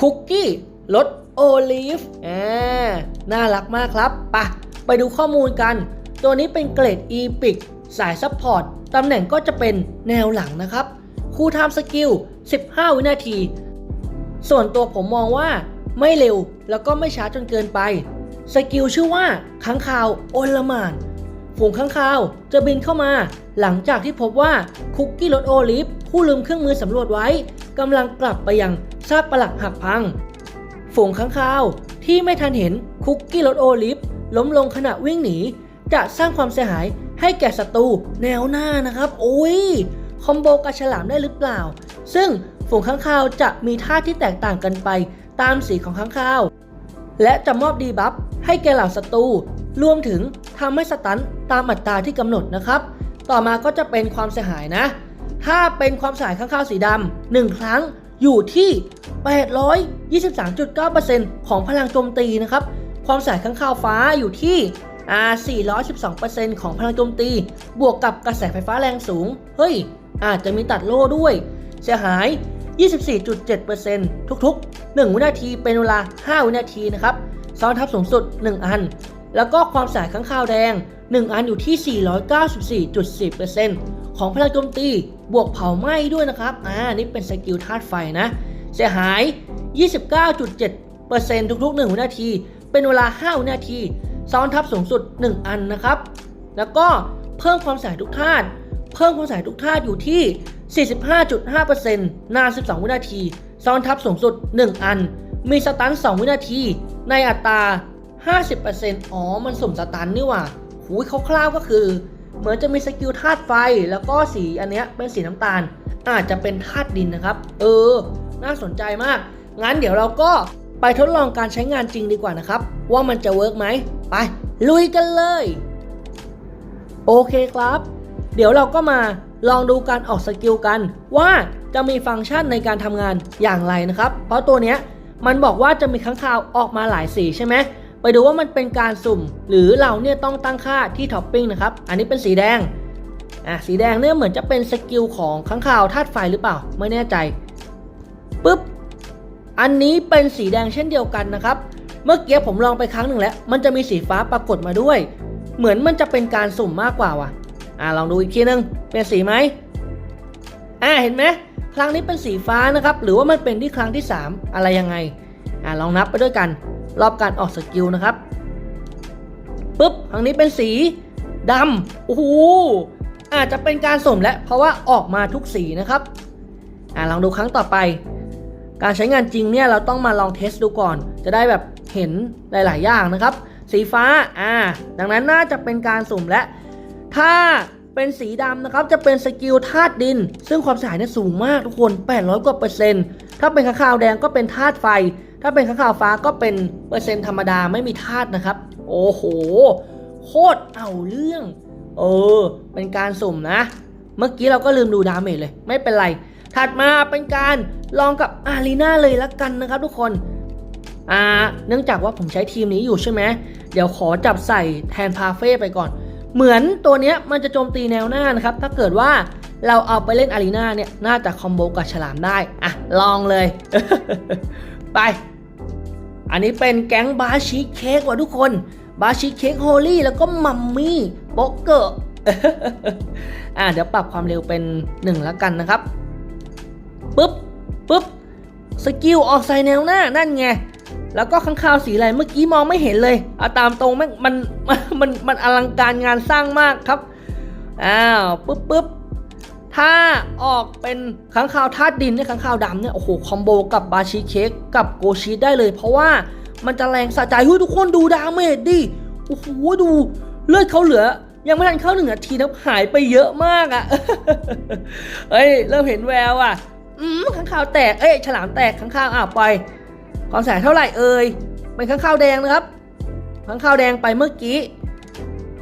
คุกกี้รสโอลีฟอ่าน่ารักมากครับปะไปดูข้อมูลกัน ตัวนี้เป็นเกรด e p i c สายซัพพอร์ตตำแหน่งก็จะเป็นแนวหลังนะครับ คูลไทม์สกิล 15 วินาที ส่วนตัวผมมองว่าไม่เร็วแล้วก็ไม่ช้าจนเกินไป สกิลชื่อว่าค้างคาวโอลมาน ฝูงค้างคาวจะบินเข้ามา หลังจากที่พบว่าคุกกี้รถโอลิฟผู้ลืมเครื่องมือสำรวจไว้ กำลังกลับไปยังซากปลักหักพัง ฝูงค้างคาวที่ไม่ทันเห็นคุกกี้รถโอลิฟล้มลงขณะวิ่งหนี จะสร้างความเสียหายให้แก่ศัตรูแนวหน้านะครับ โอ้ย คอมโบกระฉลามได้หรือเปล่า ซึ่งฝูงค้างคาวจะมีท่าที่แตกต่างกันไปตามสีของค้างคาว และจะมอบดีบัฟให้แก่เหล่าศัตรูรวมถึงทำให้สตันตามอัตราที่กำหนดนะครับ ต่อมาก็จะเป็นความเสียหายนะ ถ้าเป็นความสายข้างข้าวสีดำหนึ่งครั้งอยู่ที่ 823.9%ของพลังโจมตีนะครับ ความสายข้างข้าวฟ้าอยู่ที่อ่า412%ของพลังโจมตี บวกกับกระแสไฟฟ้าแรงสูง เฮ้ย อาจจะมีตัดโล่ด้วย เสียหาย 24.7%ทุกๆ 1 วินาทีเป็นเวลา 5 วินาทีนะครับ ซ้อนทับสูงสุด 1 อัน แล้วก็ความสายข้างข้าวแดง 1 อันอยู่ที่ 494.4% ของพลังโจมตี บวกเผาไหม้ด้วยนะครับ อ่า นี่เป็นสกิลธาตุไฟนะ เสียหาย 29.7%ทุกๆ 1 วินาที เป็นเวลา 5 วินาทีซ้อนทับสูงสุด 1 อันนะครับ แล้วก็เพิ่มความสายทุกธาตุ เพิ่มความสายทุกธาตุอยู่ที่ 45.5%นาน 12 วินาที ซ้อนทับสูงสุด 1 อัน มีสตัน 2 วินาที ในอัตรา 50%อ๋อ มันสุ่มสตันนี่หว่าหูยคร่าวๆก็คือ เหมือนจะมีสกิลธาตุไฟ แล้วก็สีอันเนี้ยเป็นสีน้ำตาล อาจจะเป็นธาตุดินนะครับ เออ น่าสนใจมาก งั้นเดี๋ยวเราก็ไปทดลองการใช้งานจริงดีกว่านะครับ ว่ามันจะเวิร์กไหม ไป ลุยกันเลย โอเคครับ เดี๋ยวเราก็มาลองดูการออกสกิลกัน ว่าจะมีฟังก์ชันในการทำงานอย่างไรนะครับ เพราะตัวเนี้ยมันบอกว่าจะมีค้างคาวออกมาหลายสีใช่ไหม ไปดูว่ามันเป็นการสุ่ม หรือเราเนี่ยต้องตั้งค่าที่ท็อปปิ้งนะครับ อันนี้เป็นสีแดง อะสีแดงเนี่ยเหมือนจะเป็นสกิลของค้างคาวธาตุไฟหรือเปล่า ไม่แน่ใจปุ๊บ อันนี้เป็นสีแดงเช่นเดียวกันนะครับ เมื่อกี้ผมลองไปครั้งหนึ่งแล้ว มันจะมีสีฟ้าปรากฏมาด้วย เหมือนมันจะเป็นการสุ่มมากกว่าว่ะ อ่าลองดูอีกทีนึงเป็นสีไหมอ่าเห็นไหมครั้งนี้เป็นสีฟ้านะครับ หรือว่ามันเป็นที่ครั้งที่ 3 อะไรยังไง อ่าลองนับไปด้วยกัน รอบการออกสกิลนะครับปุ๊บครั้งนี้เป็นสีดำโอ้โหอาจจะเป็นการสุ่มแล้วเพราะว่าออกมาทุกสีนะครับอ่าลองดูครั้งต่อไป การใช้งานจริงเนี่ยเราต้องมาลองเทสดูก่อน จะได้แบบเห็นหลาย ๆ อย่างนะครับ สีฟ้าอ่าดังนั้นน่าจะเป็นการสุ่มและ ถ้าเป็นสีดำนะครับจะเป็นสกิลธาตุดิน ซึ่งความเสียหายเนี่ยสูงมากทุกคน 800 กว่าเปอร์เซ็นต์ถ้าเป็นข้าวแดงก็เป็นธาตุไฟ ถ้าเป็นข้างคาวฟ้าก็เป็นเปอร์เซ็นต์ธรรมดาไม่มีธาตุนะครับ โอ้โห โคตรเอาเรื่อง เออ เป็นการสุ่มนะ เมื่อกี้เราก็ลืมดูดาเมจเลย ไม่เป็นไร ถัดมาเป็นการลองกับอารีนาเลยละกันนะครับทุกคนอ่าเนื่องจากว่าผมใช้ทีมนี้อยู่ใช่ไหมเดี๋ยวขอจับใส่แทนพาเฟ่ไปก่อน เหมือนตัวเนี้ยมันจะโจมตีแนวหน้านะครับ ถ้าเกิดว่าเราเอาไปเล่นอารีนาเนี่ย น่าจะคอมโบกับฉลามได้ อะ ลองเลย ไป อันนี้เป็นแก๊งบาชิเค้กว่ะทุกคน บาชิเค้กโฮลี่แล้วก็มัมมี่โป๊กเกอร์อะเดี๋ยวปรับความเร็วเป็นหนึ่งแล้วกันนะครับปุ๊บปุ๊บสกิลออกใส่แนวหน้านั่นไง แล้วก็ข้างคาวสีอะไรเมื่อกี้มองไม่เห็นเลยเอาตามตรงมันมันมันมันอลังการงานสร้างมากครับ อ้าวปุ๊บปุ๊บ ถ้าออกเป็นข้างคาวธาตุดินเนี่ยข้างคาวดำเนี่ยโอ้โหคอมโบกับบาชิเค้กกับโกชิได้เลย เพราะว่ามันจะแรงสะใจเฮ้ยทุกคนดูดาเมจดิโอ้โหดูเลือดเขาเหลือ ยังไม่ทันเข้าหนึ่งนาทีนะหายไปเยอะมากอะ่ะเฮ้ยเริ่มเห็นแววอะ อืมข้างคาวแตกเอ้ยฉลามแตกข้างคาวอะปล่อยความเสียเท่าไหร่เอ่ยเป็นข้างข้าวแดงนะครับข้างข้าวแดงไปเมื่อกี้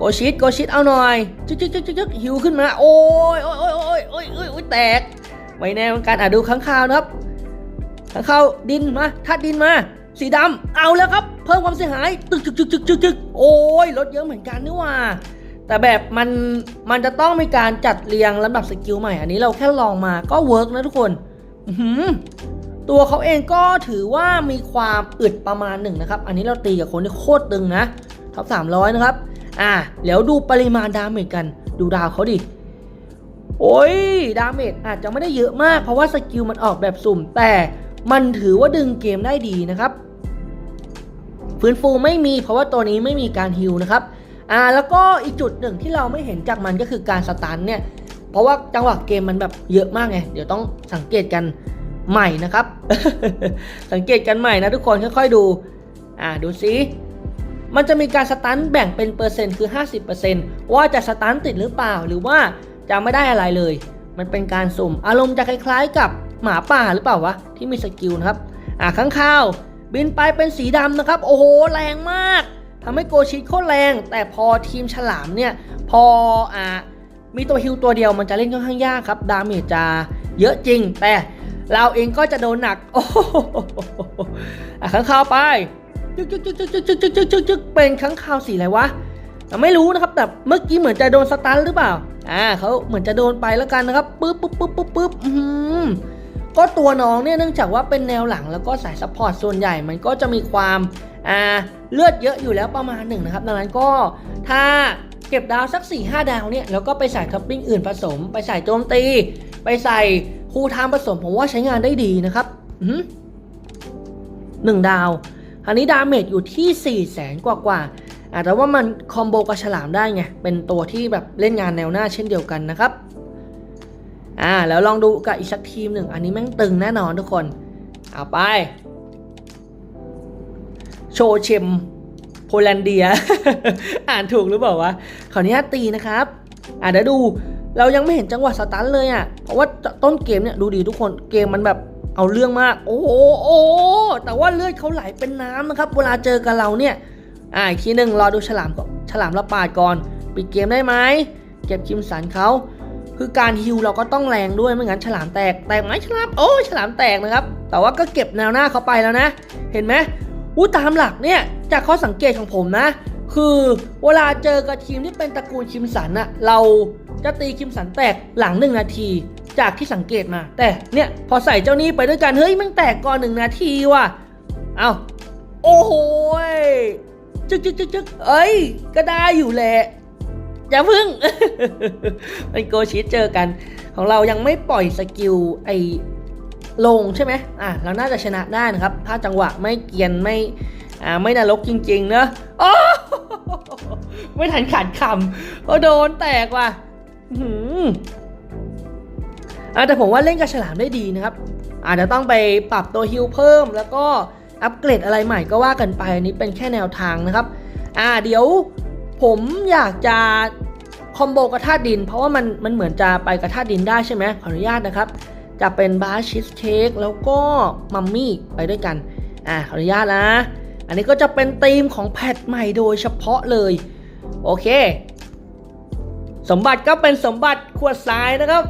โกชิตโกชิตเอาหน่อยจึ๊กจึ๊กจึ๊กจึ๊กหิวขึ้นมา โอ้ยโอ้ยโอ้ยโอ้ยโอ้ยโอ้ยโอ้ยแตก ไม่แน่เหมือนกันอะดูข้างข้าวนะครับข้างข้าวดินมาทัดดินมา สีดำเอาแล้วครับ เพิ่มความเสียหายตึกจึกจึกจึกจึกจึกโอ้ยลดเยอะเหมือนกันนี่ว่า แต่แบบมันมันจะต้องมีการจัดเรียงลำดับสกิลใหม่ อันนี้เราแค่ลองมาก็เวิร์กนะทุกคนหือตัวเขาเองก็ถือว่ามีความอึดประมาณหนึ่งนะครับ อันนี้เราตีกับคนที่โคตรตึงนะท็อป300นะครับ อ่าแล้วดูปริมาณดาเมจกัน ดูดาวเขาดิ โอ้ย ดาเมจอาจจะไม่ได้เยอะมาก เพราะว่าสกิลมันออกแบบสุ่ม แต่มันถือว่าดึงเกมได้ดีนะครับฟื้นฟูไม่มีเพราะว่าตัวนี้ไม่มีการฮิลนะครับอ่าแล้วก็อีกจุดหนึ่งที่เราไม่เห็นจากมันก็คือการสตันเนี่ยเพราะว่าจังหวะเกมมันแบบเยอะมากไงเดี๋ยวต้องสังเกตกันใหม่นะครับ สังเกตกันใหม่นะทุกคนค่อยๆดู อ่าดูซิ มันจะมีการสตันแบ่งเป็นเปอร์เซ็นต์คือ 50%ว่าจะสตันติดหรือเปล่า หรือว่าจะไม่ได้อะไรเลย มันเป็นการสุ่ม อารมณ์จะคล้ายๆ กับหมาป่าหรือเปล่าวะ ที่มีสกิลนะครับ อ่าข้างข้าว บินไปเป็นสีดำนะครับ โอ้โห แรงมากทำให้โกชิโคตรแรง แต่พอทีมฉลามเนี่ย พออ่ามีตัวฮิวตัวเดียวมันจะเล่นค่อนข้างยากครับ ดาเมจจะเยอะจริงแต่เราเองก็จะโดนหนัก โอ้โหอะข้างข้าวไป จึ๊กจึ๊กจึ๊กจึ๊กจึ๊กจึ๊กจึ๊กจึ๊กจึ๊กเป็นข้างข้าวสีอะไรวะอ่ไม่รู้นะครับ แต่เมื่อกี้เหมือนจะโดนสตันหรือเปล่า อ่าเขาเหมือนจะโดนไปแล้วกันนะครับปึ๊บปึ๊บปึ๊บปึ๊บปึ๊บอื้อหือก็ตัวน้องเนี่ยเนื่องจากว่าเป็นแนวหลังแล้วก็สายซัพพอร์ตส่วนใหญ่มันก็จะมีความอ่าเลือดเยอะอยู่แล้วประมาณหนึ่งนะครับ ดังนั้นก็ถ้าเก็บดาวสัก 4 5 ดาวเนี่ยแล้วก็ไปใส่ท็อปปิ้งอื่นผสม ไปใส่โจมตี ไปใส่คูลไทม์ผสมผมว่าใช้งานได้ดีนะครับหือหนึ่งดาว อันนี้ดาเมจอยู่ที่4 0 0แสนกว่ากว่าๆอ่าแต่ว่ามันคอมโบกับฉลามได้ไง เป็นตัวที่แบบเล่นงานแนวหน้าเช่นเดียวกันนะครับ อ่า แล้วลองดูกับอีกสักทีมหนึ่ง อันนี้แม่งตึงแน่นอนทุกคน เอาไป โชเชมโพแลนเดีย อ่านถูกหรือเปล่าวะ ขออนุญาตตีนะครับ อ่าเดี๋ยวดู เรายังไม่เห็นจังหวะสตันเลยอะ เพราะว่าต้นเกมเนี่ยดูดีทุกคน เกมมันแบบ เอาเรื่องมาก โอ้โหโอ้แต่ว่าเลือดเขาไหลเป็นน้ำนะครับ เวลาเจอกับเราเนี่ย อ่าอีกทีหนึ่งรอดูฉลามก่อนฉลามระปาดก่อน ปิดเกมได้ไหมเก็บคิมสันเขาคือการฮิวเราก็ต้องแรงด้วยไม่งั้นฉลามแตกแตกไหมฉลามโอ้ยฉลามแตกนะครับ แต่ว่าก็เก็บแนวหน้าเขาไปแล้วนะ เห็นไหมอู้ตามหลักเนี่ยจากข้อสังเกตของผมนะ คือเวลาเจอกับทีมที่เป็นตระกูลคิมสันอะเราจะตีคิมสันแตกหลังหนึ่งนาที จากที่สังเกตมา แต่เนี่ยพอใส่เจ้านี้ไปด้วยกัน เฮ้ยมันแตกก่อนหนึ่งนาทีว่ะ เอาโอ้โหจึกจึกจึกจึกเอ้ย ก็ได้อยู่แหละ อย่าพึ่งเป็นโกชิตเจอกัน ของเรายังไม่ปล่อยสกิลไอลงใช่ไหมอะ เราน่าจะชนะได้นะครับ ถ้าจังหวะไม่เกียนไม่ อ่า ไม่นรกจริง ๆ เนอะโอ้ไม่ทันขาดคำก็โดนแตกว่ะ แต่ผมว่าเล่นกับฉลามได้ดีนะครับ อาจจะต้องไปปรับตัวฮิลเพิ่ม แล้วก็อัปเกรดอะไรใหม่ก็ว่ากันไปอันนี้เป็นแค่แนวทางนะครับ อ่าเดี๋ยวผมอยากจะคอมโบกระทาดิน เพราะว่ามันมันเหมือนจะไปกระทาดินได้ใช่ไหมขออนุญาตนะครับ จะเป็นบาร์ชีสเค้กแล้วก็มัมมี่ไปด้วยกัน อ่าขออนุญาตนะ อันนี้ก็จะเป็นธีมของแพทใหม่โดยเฉพาะเลย โอเค สมบัติก็เป็นสมบัติขวดทรายนะครับ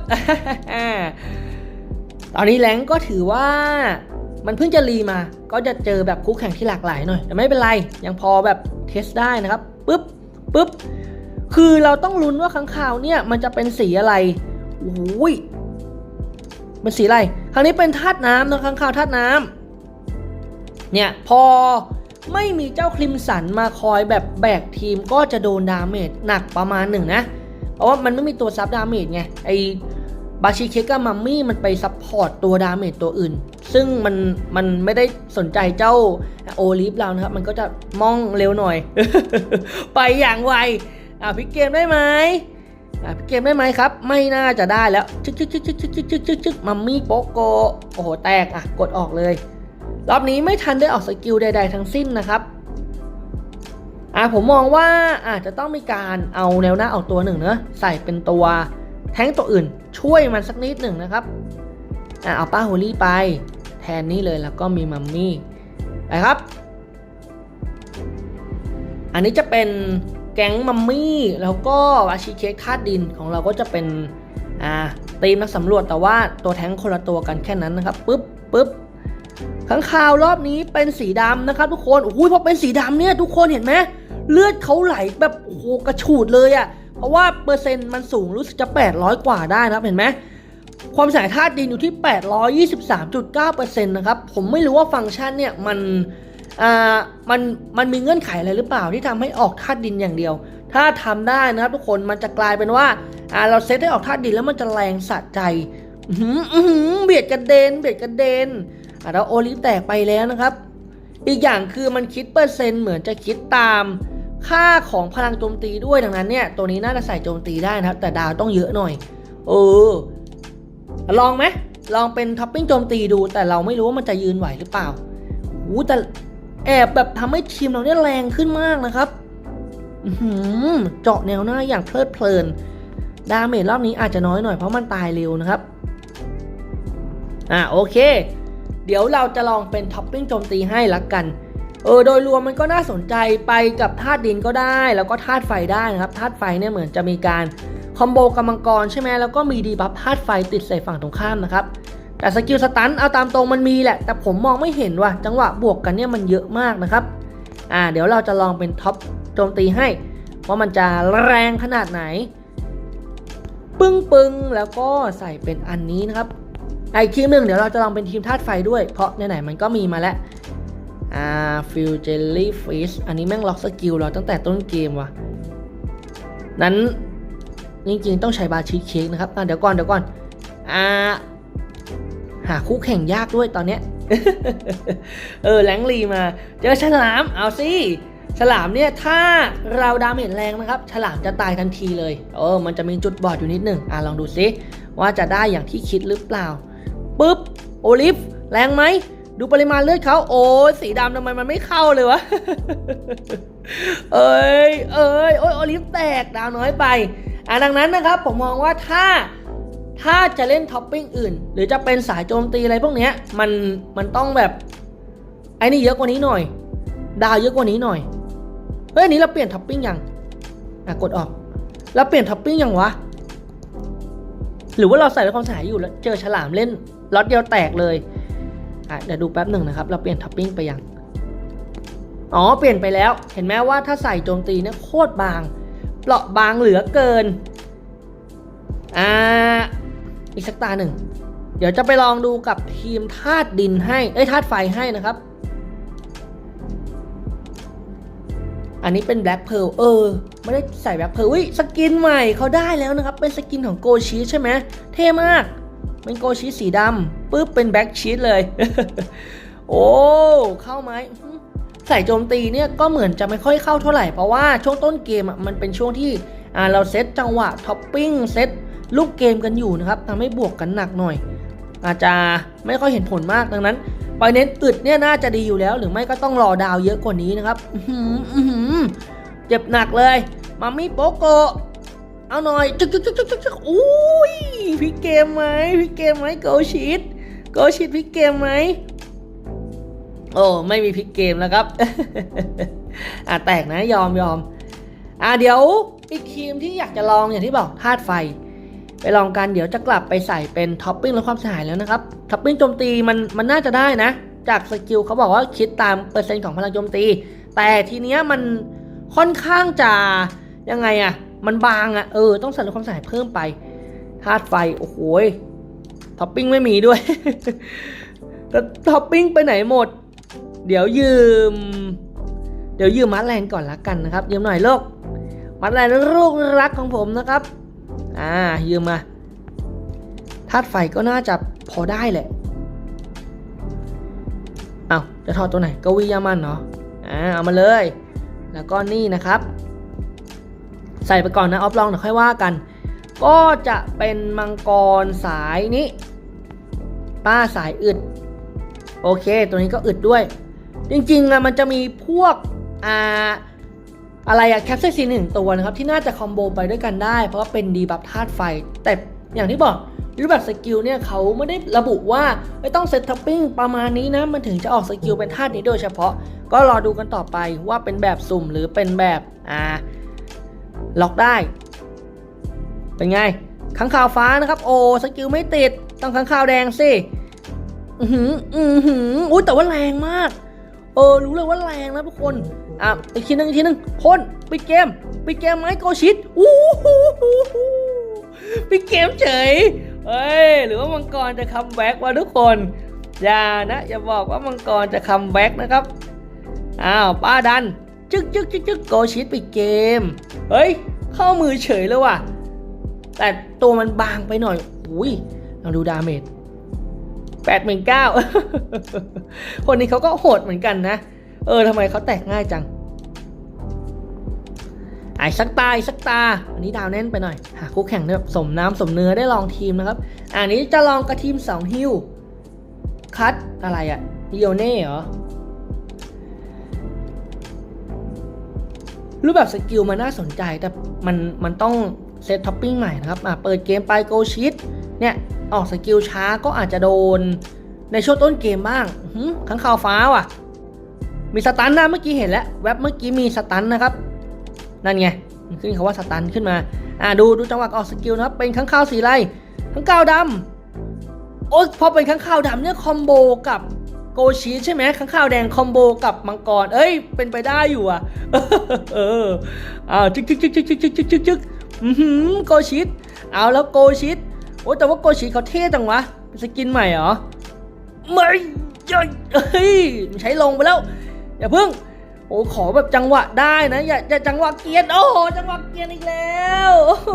ตอนนี้แรงก็ถือว่ามันเพิ่งจะรีมา ก็จะเจอแบบคู่แข่งที่หลากหลายหน่อย แต่ไม่เป็นไร ยังพอแบบเทสได้นะครับปุ๊บปุ๊บ คือเราต้องลุ้นว่าค้างคาวเนี่ยมันจะเป็นสีอะไรโอ้ยเป็นสีอะไร คราวนี้เป็นธาตุน้ำนะค้างคาวธาตุน้ำเนี่ยพอไม่มีเจ้าคลิมสันมาคอยแบบแบกทีมก็จะโดนดาเมจหนักประมาณหนึ่งนะ เพราะว่ามันไม่มีตัวซับดาเมจไงไอบาชิเคกับมัมมี่มันไปซับพอร์ตตัวดาเมจตัวอื่น ซึ่งมันมันไม่ได้สนใจเจ้าโอลิฟเรานะครับ มันก็จะมองเร็วหน่อย ไปอย่างไวอะพิกเกมได้ไหมอะพิกเกมได้ไหมครับ ไม่น่าจะได้แล้วชึกชึกชึกชึกชึกชึกชึกชึกชึกมัมมี่โปโกโอ้โหแตกอะกดออกเลย รอบนี้ไม่ทันได้ออกสกิลใด ๆ ทั้งสิ้นนะครับ อะผมมองว่าอาจจะต้องมีการเอาแนวหน้าออกตัวหนึ่งเนอะใส่เป็นตัวแท้งตัวอื่นช่วยมันสักนิดหนึ่งนะครับอะเอาป้าโฮลี่ไป แทนนี่เลยแล้วก็มีมัมมี่ไปครับ อันนี้จะเป็นแก๊งมัมมี่แล้วก็วาชิเค้กธาตุดินของเราก็จะเป็นอ่าตีมนักสำรวจแต่ว่าตัวแท้งคนละตัวกันแค่นั้นนะครับปึ๊บปึ๊บข้างข่าวรอบนี้เป็นสีดำนะครับทุกคนโอ้โหพอเป็นสีดำเนี่ยทุกคนเห็นไหม เลือดเขาไหลแบบโอ้โหกระฉูดเลยอะ่ะ เพราะว่าเปอร์เซ็นต์มันสูงรู้สึกจะ 800 กว่าได้นะเห็นไหมความสายธาตุดินอยู่ที่ 823.9%นะครับ ผมไม่รู้ว่าฟังก์ชันเนี่ยมันอ่ามันมันมีเงื่อนไขอะไรหรือเปล่าที่ทำให้ออกธาตุดินอย่างเดียว ถ้าทำได้นะครับทุกคนมันจะกลายเป็นว่าอ่าเราเซตให้ออกธาตุดินแล้วมันจะแรงสะใจอื้อหือเบียดกระเด็นเบียดกระเด็นอ่าแล้วโอลิฟแตกไปแล้วนะครับ อีกอย่างคือมันคิดเปอร์เซ็นต์เหมือนจะคิดตาม ค่าของพลังโจมตีด้วยดังนั้นเนี่ยตัวนี้น่าจะใส่โจมตีได้นะครับ แต่ดาวต้องเยอะหน่อย เออ ลองไหมลองเป็นท็อปปิ้งโจมตีดู แต่เราไม่รู้ว่ามันจะยืนไหวหรือเปล่าอู้แต่แอบแบบทำให้ทีมเราเนี่ยแรงขึ้นมากนะครับอื้อหือเจาะแนวหน้าอย่างเพลิดเพลิน ดาเมจรอบนี้อาจจะน้อยหน่อยเพราะมันตายเร็วนะครับ อ่าโอเค เดี๋ยวเราจะลองเป็นท็อปปิ้งโจมตีให้ละกัน เออโดยรวมมันก็น่าสนใจไปกับธาตุดินก็ได้ แล้วก็ธาตุไฟได้นะครับธาตุไฟเนี่ยเหมือนจะมีการคอมโบกับมังกรใช่ไหมแล้วก็มีดีบัฟธาตุไฟติดใส่ฝั่งตรงข้ามนะครับแต่สกิลสตันเอาตามตรงมันมีแหละ แต่ผมมองไม่เห็นว่ะจังหวะบวกกันเนี่ยมันเยอะมากนะครับอ่าเดี๋ยวเราจะลองเป็นท็อปโจมตีให้ว่ามันจะแรงขนาดไหน ปึ้งปึ้งแล้วก็ใส่เป็นอันนี้นะครับอะอีกทีมหนึ่งเดี๋ยวเราจะลองเป็นทีมธาตุไฟด้วย เพราะไหนๆมันก็มีมาแล้ว อ่าฟิลเจลลี่ฟิชอันนี้แม่งล็อกสกิลเราตั้งแต่ต้นเกมว่ะ นั้นจริงๆต้องใช้บาชีเค้กนะครับเดี๋ยวก่อนเดี๋ยวก่อนอ่าหาคู่แข่งยากด้วยตอนเนี้ย เออแรงลีมา เจอฉลาม เอาสิฉลามเนี่ยถ้าเราดามเมจแรงนะครับ ฉลามจะตายทันทีเลย เออ มันจะมีจุดบอดอยู่นิดหนึ่งอะลองดูซิว่าจะได้อย่างที่คิดหรือเปล่าปุ๊บโอลิฟแรงไหม ดูปริมาณเลือดเขาโอ้สีดำทำไมมันไม่เข้าเลยวะ เอ้ยเอ้ยโอ้ยโอลิฟแตกดาวน้อยไป อะดังนั้นนะครับ ผมมองว่าถ้าถ้าจะเล่นท็อปปิ้งอื่น หรือจะเป็นสายโจมตีอะไรพวกเนี้ยมันมันต้องแบบไอ้นี่เยอะกว่านี้หน่อย ดาวเยอะกว่านี้หน่อยเฮ้ยอันนี้เราเปลี่ยนท็อปปิ้งยังอะกดออกเราเปลี่ยนท็อปปิ้งยังวะหรือว่าเราใส่ไว้ความสายอยู่แล้วเจอฉลามเล่นล็อตเดียวแตกเลย เดี๋ยวดูแป๊บหนึ่งนะครับ เราเปลี่ยนท็อปปิ้งไปยัง อ๋อ เปลี่ยนไปแล้ว เห็นไหมว่าถ้าใส่โจมตีเนี่ยโคตรบาง เปราะบางเหลือเกิน อ่า อีกสักตาหนึ่ง เดี๋ยวจะไปลองดูกับทีมธาตุดินให้ เอ้ยธาตุไฟให้นะครับ อันนี้เป็น Black Pearl เออ ไม่ได้ใส่ Black Pearl อุ้ยสกินใหม่เขาได้แล้วนะครับ เป็นสกินของโกชีใช่ไหม เท่มาก เป็นโกชีสีดำปุ๊บเป็นแบ็กชีสเลย โอ้ เข้าไหมใส่โจมตีเนี่ยก็เหมือนจะไม่ค่อยเข้าเท่าไหร่ เพราะว่าช่วงต้นเกมอะมันเป็นช่วงที่เราเซตจังหวะท็อปปิ้งเซตลูกเกมกันอยู่นะครับทำให้บวกกันหนักหน่อย อาจจะไม่ค่อยเห็นผลมากดังนั้นไปเน้นอึดเนี่ยน่าจะดีอยู่แล้ว หรือไม่ก็ต้องรอดาวเยอะกว่านี้นะครับเจ็บหนักเลยมามิโปโกะ เอาหน่อยจึกจึกจึกจึกจึกจึกอุ้ยพลิกเกมไหมพลิกเกมไหมโกชิตโกชิตพลิกเกมไหมโอ้ไม่มีพลิกเกมแล้วครับอะแตกนะยอมยอมอะเดี๋ยวอีกทีมที่อยากจะลองอย่างที่บอกธาตุไฟ ไปลองกันเดี๋ยวจะกลับไปใส่เป็นท็อปปิ้งลดความเสียหายแล้วนะครับท็อปปิ้งโจมตีมันมันน่าจะได้นะ จากสกิลเขาบอกว่าคิดตามเปอร์เซ็นต์ของพลังโจมตี แต่ทีเนี้ยมันค่อนข้างจะยังไงอะ มันบางอะเออต้องใส่ลดความเสียหายเพิ่มไปธาตุไฟโอ้โหยท็อปปิ้งไม่มีด้วยแล้วท็อปปิ้งไปไหนหมด เดี๋ยวยืม เดี๋ยวยืมมัดแลนก่อนละกันนะครับยืมหน่อยลูกมัดแลนลูกรักของผมนะครับอ่ายืมมาธาตุไฟก็น่าจะพอได้แหละเอาจะถอดตัวไหนกวียามันเนาะอ่าเอามาเลย แล้วก็นี่นะครับ ใส่ไปก่อนนะออฟลองเดี๋ยวค่อยว่ากัน ก็จะเป็นมังกรสายนี้ ป้าสายอึด โอเค ตัวนี้ก็อึดด้วย จริงๆอะมันจะมีพวกอ่าอะไรอะแคปเซซีหนึ่งตัวนะครับ ที่น่าจะคอมโบไปด้วยกันได้ เพราะว่าเป็นดีบัฟธาตุไฟ แต่อย่างที่บอกรูปแบบสกิลเนี่ยเขาไม่ได้ระบุว่าไม่ต้องเซตท็อปปิ้งประมาณนี้นะ มันถึงจะออกสกิลเป็นธาตุนี้โดยเฉพาะ ก็รอดูกันต่อไปว่าเป็นแบบสุ่มหรือเป็นแบบอ่า ล็อกได้ เป็นไงข้างข่าวฟ้านะครับ โอ้สกิลไม่ติด ต้องข้างข่าวแดงสิ อือหือ อือหืออุ้ยแต่ว่าแรงมาก เออ รู้เลยว่าแรงนะทุกคน อะ อีกทีหนึงอีกทีหนึงพ่นปิดเกมปิดเกมไหมโกชิตอู้หูหูหูปิดเกมเฉย เอ้ย หรือว่ามังกรจะคัมแบ็กวะทุกคน อย่านะ อย่าบอกว่ามังกรจะคัมแบ็กนะครับ อ้าว ป้าดัน จึ๊กจึ๊กจึ๊กจึ๊กโกชิตปิดเกม เฮ้ย เข้ามือเฉยเลยว่ะ แต่ตัวมันบางไปหน่อย อุ้ยลองดูดาเมจแปดหมื่นเก้าคนนี้เขาก็โหดเหมือนกันนะ เออทำไมเขาแตกง่ายจังไอ้สักตาไอ้สักตา อันนี้ดาวแน่นไปหน่อย หาคู่แข่งเนี่ยสมน้ำสมเนื้อได้ลองทีมนะครับ อันนี้จะลองกับทีมสองฮิว คัดอะไรอะดิโอเน่เหรอ รูปแบบสกิลมันน่าสนใจแต่มันมันต้องเซตท็อปปิ้งใหม่นะครับอะเปิดเกมไปโกชิตเนี่ยออกสกิลช้าก็อาจจะโดนในช่วงต้นเกมบ้างหือข้างข่าวฟ้าว่ะ มีสตันนะเมื่อกี้เห็นแล้วแว็บเมื่อกี้มีสตันนะครับ นั่นไงมันขึ้นคำว่าสตันขึ้นมา อ่าดูดูจังหวะออกสกิลนะครับ เป็นข้างข่าวสีไรข้างข่าวดำโอ้พอเป็นข้างข่าวดำเนี่ยคอมโบกับ กชีใช่ไหมข้างข่าวแดงคอมโบกับมังกร เอ้ย เป็นไปได้อยู่อะ เอออ้าวจึ๊กจึ๊กจึ๊กจึ๊กจึ๊กจึ๊กจึ๊กจึ๊กอือหือโกชิตเอาแล้วโกชิตโอ้แต่ว่าโกชิตเขาเท่จังวะสกินใหม่เหรอ ไม่ใช่เฮ้ยใช้ลงไปแล้ว อย่าเพิ่ง โอ้ขอแบบจังหวะได้นะ อย่าอย่าจังหวะเกียนโอ้โหจังหวะเกียนอีกแล้ว โอ้โห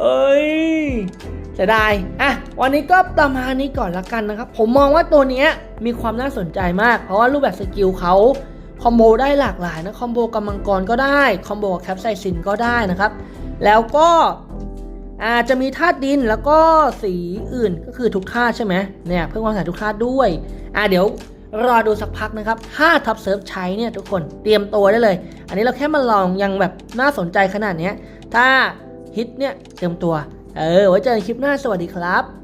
เอ้ย เสียดายอะวันนี้ก็ประมาณนี้ก่อนละกันนะครับ ผมมองว่าตัวนี้มีความน่าสนใจมาก เพราะว่ารูปแบบสกิลเขาคอมโบได้หลากหลายนะคอมโบกับมังกรก็ได้คอมโบกับแคปไซซินก็ได้นะครับ แล้วก็อาจจะมีธาตุดินแล้วก็สีอื่นก็คือทุกธาตุใช่ไหมเนี่ยเพิ่มความสามารถทุกธาตุด้วยอะเดี๋ยวรอดูสักพักนะครับถ้าทับเซิร์ฟใช้เนี่ยทุกคนเตรียมตัวได้เลย อันนี้เราแค่มาลองยังแบบน่าสนใจขนาดนี้ถ้าฮิตเนี่ยเตรียมตัว เออ ไว้เจอกันคลิปหน้า สวัสดีครับ